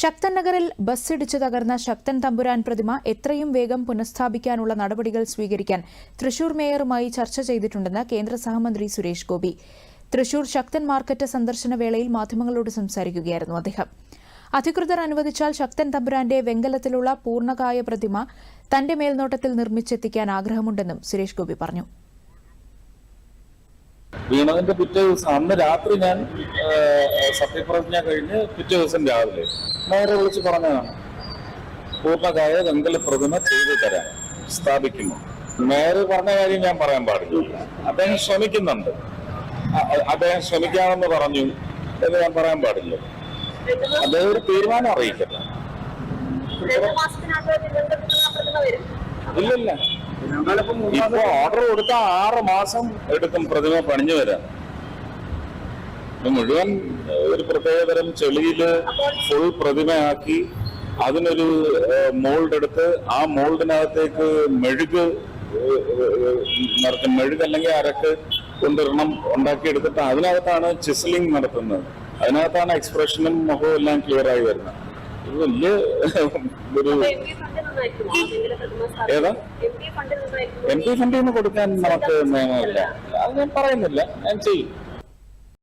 ശക്തൻ നഗറിൽ ബസ്സിടിച്ചു തകർന്ന ശക്തൻ തമ്പുരാൻ പ്രതിമ എത്രയും വേഗം പുനഃസ്ഥാപിക്കാനുള്ള നടപടികൾ സ്വീകരിക്കാൻ തൃശൂർ മേയറുമായി ചർച്ച ചെയ്തിട്ടുണ്ടെന്ന് കേന്ദ്ര സഹമന്ത്രി സുരേഷ് ഗോപി. തൃശൂർ ശക്തൻ മാർക്കറ്റ് സന്ദർശന വേളയിൽ മാധ്യമങ്ങളോട് സംസാരിക്കുകയായിരുന്നു അദ്ദേഹം. അധികൃതർ അനുവദിച്ചാൽ ശക്തൻ തമ്പുരാന്റെ വെങ്കലത്തിലുള്ള പൂർണകായ പ്രതിമ തന്റെ മേൽനോട്ടത്തിൽ നിർമ്മിച്ചെത്തിക്കാൻ ആഗ്രഹമുണ്ടെന്നും സുരേഷ് ഗോപി പറഞ്ഞു. വീണതിന്റെ പിറ്റേ ദിവസം അന്ന് രാത്രി ഞാൻ സത്യപ്രതിജ്ഞ കഴിഞ്ഞ് പിറ്റേ ദിവസം രാവിലെ നേരെ വിളിച്ച് പറഞ്ഞതാണ്. പൂർണകായ വെങ്കല പ്രതിമ ചെയ്തു തരാൻ സ്ഥാപിക്കുന്നു. നേരെ പറഞ്ഞ കാര്യം ഞാൻ പറയാൻ പാടില്ല. അദ്ദേഹം ശ്രമിക്കുന്നുണ്ട്. അദ്ദേഹം ശ്രമിക്കാമെന്ന് പറഞ്ഞു എന്ന് ഞാൻ പറയാൻ പാടില്ല. അദ്ദേഹം ഒരു തീരുമാനം അറിയിക്കട്ടെ. ഇല്ലില്ല. ഇപ്പൊ ഓർഡർ കൊടുത്ത ആറ് മാസം എടുക്കും പ്രതിമ പണിഞ്ഞു വരാൻ. ഇത് മുഴുവൻ ഒരു പ്രത്യേകതരം ചെളിയിൽ ഫുൾ പ്രതിമയാക്കി അതിനൊരു മോൾഡ് എടുത്ത് ആ മോൾഡിനകത്തേക്ക് മെഴുക് നടത്തും മെഴുക് അല്ലെങ്കിൽ അരക്ക് കൊണ്ടൊരെണ്ണം ഉണ്ടാക്കിയെടുത്തിട്ട് അതിനകത്താണ് ചിസ്ലിംഗ് നടത്തുന്നത്. അതിനകത്താണ് എക്സ്പ്രഷനും മുഖവും എല്ലാം ക്ലിയർ ആയി വരുന്നത്. വലിയ ഒരു? ഏതാ? എം പി ഫണ്ടിൽ നിന്ന് കൊടുക്കാൻ നമുക്ക് നിയമമില്ല. അത് ഞാൻ പറയുന്നില്ല. ഞാൻ ചെയ്യും.